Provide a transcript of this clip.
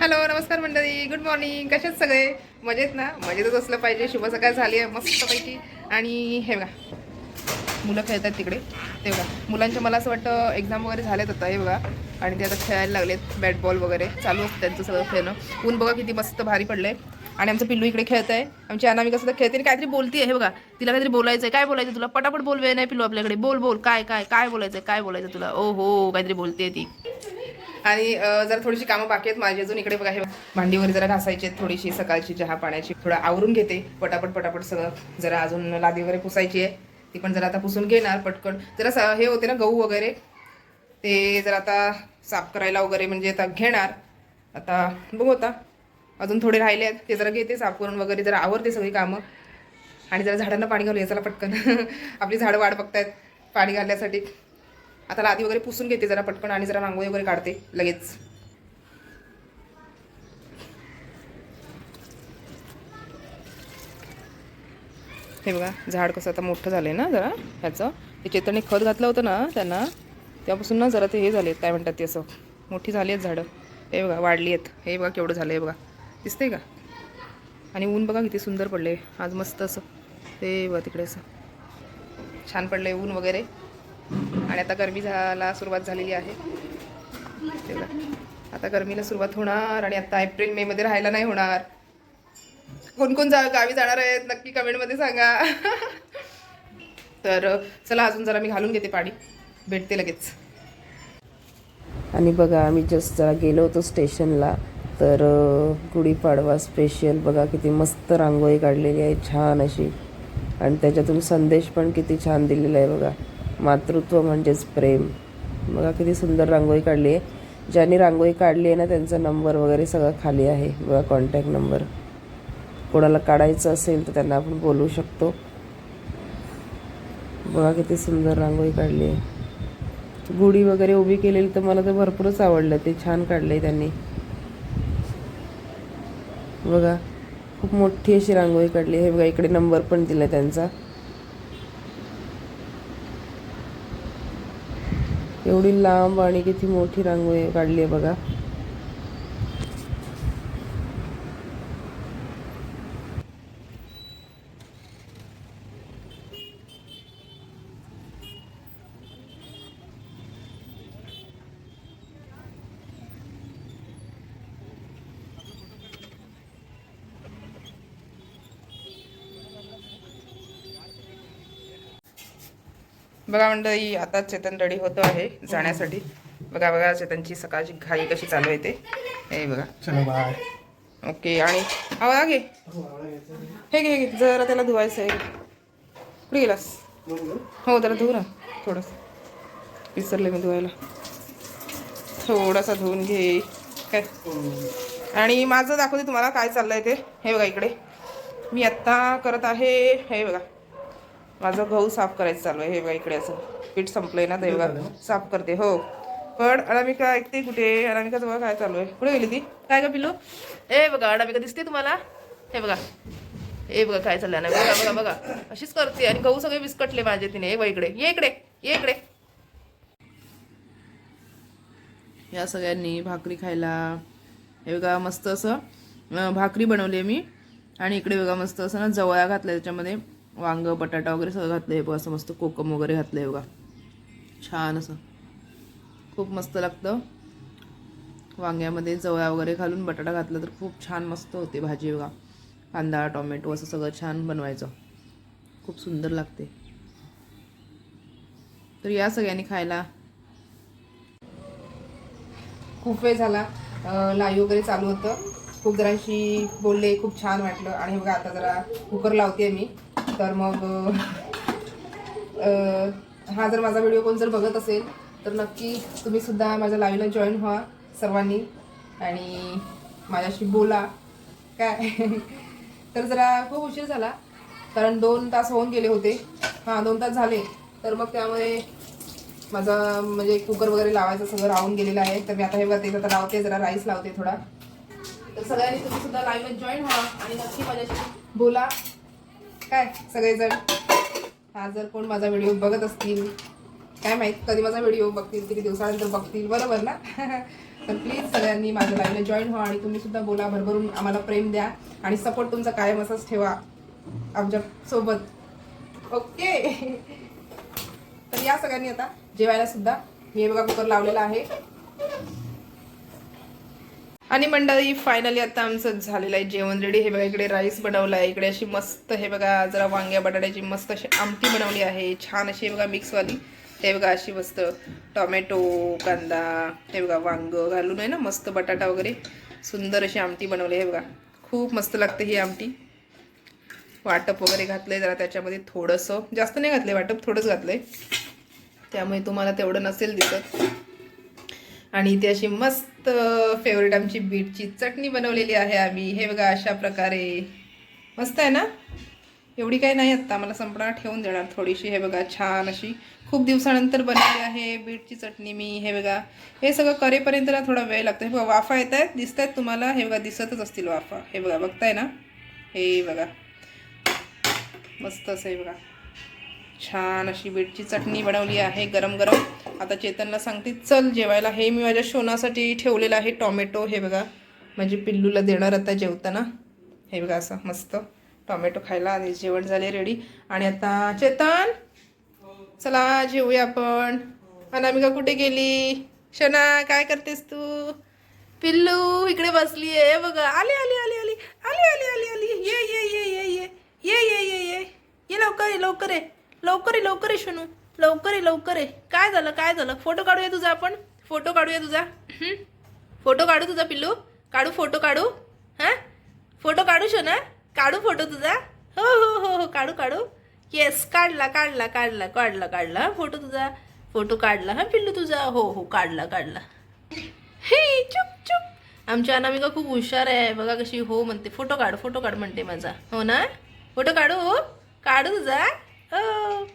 Hello नमस्कार मंडळी. Good morning कशात सगळे? मजेत ना? मजेतच असलं पाहिजे. शुभ सकाळ झाली आहे मस्तपैकी आणि हे बघा मुलं खेळतात तिकडे. ते बघा मुलांच्या मला असं वाटतं एक्झाम वगैरे झाल्यात आता हे बघा. आणि ते आता खेळायला लागलेत बॅट बॉल वगैरे. चालू असतं त्यांचं सगळं खेळणं. ऊन बघा किती मस्त भारी पडलंय. आणि आमचं पिल्लू इकडे खेळत आहे आमची अनामिका सुद्धा खेळते. आणि काहीतरी बोलते हे बघा. तिला काहीतरी बोलायचं आहे काय बोलायचं तुला? पटापट बोलवे नाही पिल्लू आपल्याकडे. बोल बोल. काय काय काय बोलायचं आहे काय बोलायचं तुला? ओ हो काहीतरी बोलते ती. आणि जरा थोडीशी कामं बाकी आहेत माझी. अजून इकडे बघा हे भांडी वगैरे जरा घासायची आहेत थोडीशी. सकाळची चहा पाण्याची थोडं आवरून घेते. पटापट पटापट सगळं जरा अजून लादी वगैरे पुसायची आहे. ती पण जरा आता पुसून घेणार पटकन. जरा स- हे होते ना गहू वगैरे. ते जरा आता साफ करायला वगैरे म्हणजे आता घेणार. आता बघू आता. अजून थोडे राहिले आहेत. ते जरा घेते साफ करून वगैरे जरा आवरते सगळी कामं. आणि जरा झाडांना पाणी घालूया चला पटकन. आपली झाडं वाढ बघतायत पाणी घालण्यासाठी. आता लादी वगैरे पुसून घेते जरा पटकन आणि जरा रांगोळी वगैरे काढते लगेच. हे बघा झाड कसं आता मोठं झालंय ना जरा ह्याचं. ते चेतनने खत घातलं होतं ना त्यांना त्यापासून ना जरा ते हे झाले काय म्हणतात ते असं. मोठी झाली आहेत झाडं. हे बघा वाढली आहेत. हे बघा केवढं झालं आहे बघा. दिसतंय का? आणि ऊन बघा किती सुंदर पडले आज मस्त असं. ते बघा तिकडे असं. छान पडलंय ऊन वगैरे. आणि आता गरमी झाला सुरुवात झालेली आहे. ते आता गरमीला सुरुवात होणार आणि आता एप्रिल मे मध्ये राहायला नाही होणार. कोण कोण जा गावी जाणार आहेत नक्की कमेंटमध्ये सांगा. तर चला अजून जरा मी घालून घेते पाणी. भेटते लगेच. आणि बघा आम्ही जस्ट जरा गेलो होतो स्टेशनला. तर गुढीपाडवा स्पेशल बघा किती मस्त रांगोळी काढलेली आहे छान अशी. आणि त्याच्यातून संदेश पण किती छान दिलेला आहे बघा. मातृत्व म्हणजेच प्रेम. बघा किती सुंदर रांगोळी काढली आहे. ज्यांनी रांगोळी काढली आहे ना त्यांचा नंबर वगैरे सगळं खाली आहे. बघा कॉन्टॅक्ट नंबर कोणाला काढायचं असेल तर त्यांना आपण बोलू शकतो. बघा किती सुंदर रांगोळी काढली आहे. गुढी वगैरे उभी केलेली तर मला तर भरपूरच आवडलं. ते छान काढलंय त्यांनी. बघा खूप मोठी अशी रांगोळी काढली हे बघा इकडे नंबर पण दिला त्यांचा. एवढी लांब आणि किती मोठी रांगोळी काढली आहे बघा. बघा मंडळी आता चेतन रेडी होतो आहे जाण्यासाठी. बघा बघा चेतनची सकाळची घाई कशी चालू आहे ते. हे बघा. चलो बाय ओके आणि आवा घे हे घे हे घे जरा त्याला धुवायचं आहे. कुठे गेलास? हो जरा धुव ना थोडंसं. विसरले मी धुवायला. थोडासा धुवून घे. काय? आणि माझं दाखवते तुम्हाला काय चाललंय ते. हे बघा इकडे. मी आत्ता करत आहे हे बघा. माझं गहू साफ करायचं चालू आहे. हे बघा इकडे असं पीठ संपलंय ना ते बघा. साफ करते हो. पण अनामिका ऐकते कुठे? अनामिकाचं बघा काय चालू आहे? कुठे गेली ती? काय का पिल्लू? ए बघा अनामिका दिसते तुम्हाला? हे बघा. हे बघा काय चाललंय अनामिका. बघा बघा बघा. अशीच करते आणि गहू सगळे विस्कटले माझे तिने. हे बघा इकडे. ये इकडे. ये इकडे. या सगळ्यांनी भाकरी खायला. हे बघा मस्त असं भाकरी बनवली मी. आणि इकडे बघा मस्त असं ना जवळ्या घातल्या त्याच्यामध्ये. वांग बटाटा वगैरे सगळं घातलं आहे बघा असं मस्त कोकम वगैरे घातलं आहे बघा. छान असं. खूप मस्त लागतं. वांग्यामध्ये जवळ्या वगैरे घालून बटाटा घातला तर खूप छान मस्त होते भाजी बघा. कांदा टोमॅटो असं सगळं छान बनवायचं. खूप सुंदर लागते. तर या सगळ्यांनी खायला. खूप वेळ झाला. लाईव्ह वगैरे चालू होतं. खूप जराशी बोलले खूप छान वाटलं. आणि बघा आता जरा कुकर लावते मी. तर मग हा जर माझा व्हिडिओ कोण जर बघत असेल तर नक्की तुम्ही सुद्धा माझ्या लाईव्हला जॉईन व्हा सर्वांनी आणि माझ्याशी बोला. काय? तर जरा खूप उशीर झाला कारण दोन तास होऊन गेले होते. हां दोन तास झाले. तर मग त्यामुळे माझा म्हणजे कुकर वगैरे लावायचं सगळं राहून गेलेलं आहे. तर मी आता हे बघते आता लावते जरा राईस लावते थोडा. तर सगळ्यांनी तुम्ही सुद्धा लाईव्ह जॉईन व्हा आणि नक्की माझ्याशी बोला. काय सगळेजण? हा जर कोण माझा व्हिडिओ बघत असतील काय माहीत कधी माझा व्हिडिओ बघतील किती दिवसानंतर बघतील बरोबर ना? तर प्लीज सगळ्यांनी माझ्या लाईव्हला जॉईन व्हा आणि तुम्ही सुद्धा बोला भरभरून आम्हाला प्रेम द्या आणि सपोर्ट तुमचा कायम असाच ठेवा आमच्यासोबत. ओके तर या सगळ्यांनी आता जेवायला सुद्धा मी बघा कुकर लावलेला आहे. आणि मंडळी फायनली आता आमचं झालेलं आहे जेवण रेडी हे बघा इकडे राईस बनवला आहे इकडे अशी मस्त हे बघा जरा वांग्या बटाट्याची मस्त अशी आमटी बनवली आहे. छान अशी हे बघा मिक्सवाली हे बघा अशी मस्त टोमॅटो कांदा हे बघा वांग घालून आहे ना मस्त बटाटा वगैरे. सुंदर अशी आमटी बनवली आहे हे बघा. खूप मस्त लागते ही आमटी. वाटप वगैरे घातलंय जरा त्याच्यामध्ये थोडंसं. जास्त नाही घातलंय वाटप थोडंच घातलंय. त्यामुळे तुम्हाला तेवढं नसेल दिसत. आणि ती अशी मस्त फेवरेट आमची बीटची चटणी बनवलेली आहे आम्ही. हे बघा अशा प्रकारे. मस्त आहे ना? एवढी काही नाही आत्ता मला संपणार ठेवून देणार थोडीशी. हे बघा छान अशी खूप दिवसानंतर बनवली आहे बीटची चटणी मी. हे बघा हे सगळं करेपर्यंत ना थोडा वेळ लागतो. हे बघा वाफा येत आहेत दिसत आहेत तुम्हाला. हे बघा दिसतच असतील वाफा. हे बघा बघताय ना? हे बघा. मस्त असं हे बघा. छान अशी बीटची चटणी बनवली आहे गरम गरम आता चेतनला सांगते चल जेवायला. हे मी माझ्या शोनासाठी ठेवलेलं आहे टॉमॅटो हे बघा. म्हणजे पिल्लूला देणार आता जेवताना. हे बघा असं मस्त टॉमॅटो खायला आणि जेवण झाले रेडी आणि आता चेतन? चला जेवूया आपण. अनामिका कुठे गेली? शना काय करतेस तू? पिल्लू इकडे बसली आहे बघा. आली आली आली आली. आली आली आली आली. ये ये ये ये ये. ये ये ये ये. ये लवकर ये लवकर ये. लवकर ये लवकर ये शनू. लवकर ये लवकर ये. काय झालं काय झालं? फोटो काढूया तुझा आपण. फोटो काढूया तुझा. हं? फोटो काढू तुझा पिल्लू? काढू फोटो काढू? हां? फोटो काढू शना? काढू फोटो तुझा? हो हो हो हो काढू काढू. येस काढला काढला काढला काढला काढला. हं, फोटो तुझा. फोटो काढला हा पिल्लू तुझा? हो हो काढला काढला. हे चुप चुप. आमची अनामिका खूप हुशार आहे. बघा कशी हो म्हणते. फोटो काढ फोटो काढ म्हणते माझा. हो ना? फोटो काढू काढू तुझा. हो.